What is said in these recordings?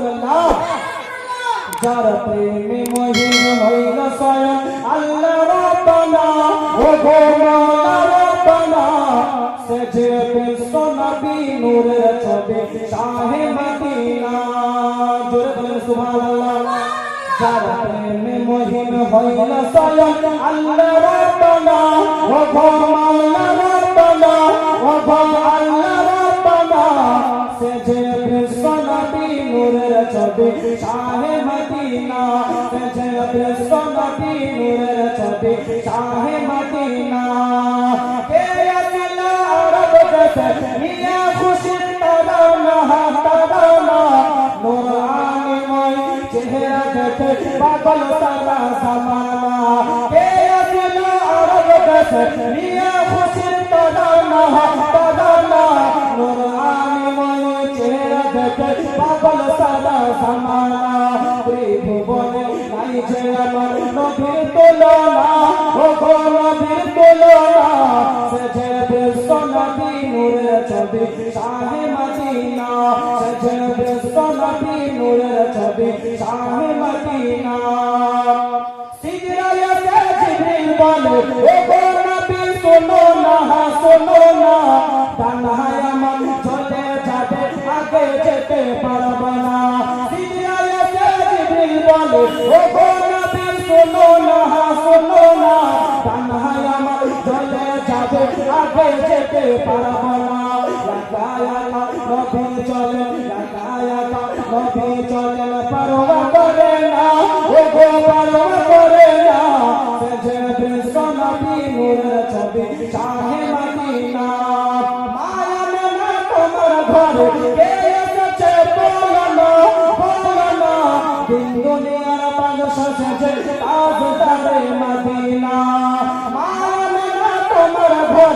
রাসূলুল্লাহ। যার প্রেমে মহিন হইল স্বয়ং আল্লাহ রব্বানা। ও গো মাওলা রব্বানা সে যে বিশ্ব নবী নূরের ছবি শাহে মদিনা। জোরে বলেন ছবি, শাহে মদিনা সে যে বিশ্ব নবী নূরের ছবি, শাহে মদিনা। কে আসলা আরব দেশে মিয়া খুশির তারানা তারানা নূরানিময় চেহারা দেখে পাগল সারা জামানা। কে আসলা আরব দেশে মিয়া খুশির তারানা তারানা নূরানিময় চেহারা দেখে পাগল সারা ত্রিভুবনে নাই যে আমার নবীর তুলনা ও গো নবীর তুলনা সে যে বিশ্ব নবী নূরের ছবি শাহে মদিনা সে যে বিশ্ব নবী নূরের ছবি আগে যেতে পারব না লাগায়া নবী চলে লাগায়া নবী চলে পরোয়া করে না ও গো পরোয়া করে না সে যে বিশ্ব নবী নূরের ছবি শাহে সেজে মদিনা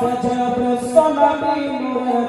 সে যে বিশ্ব নবী নূরের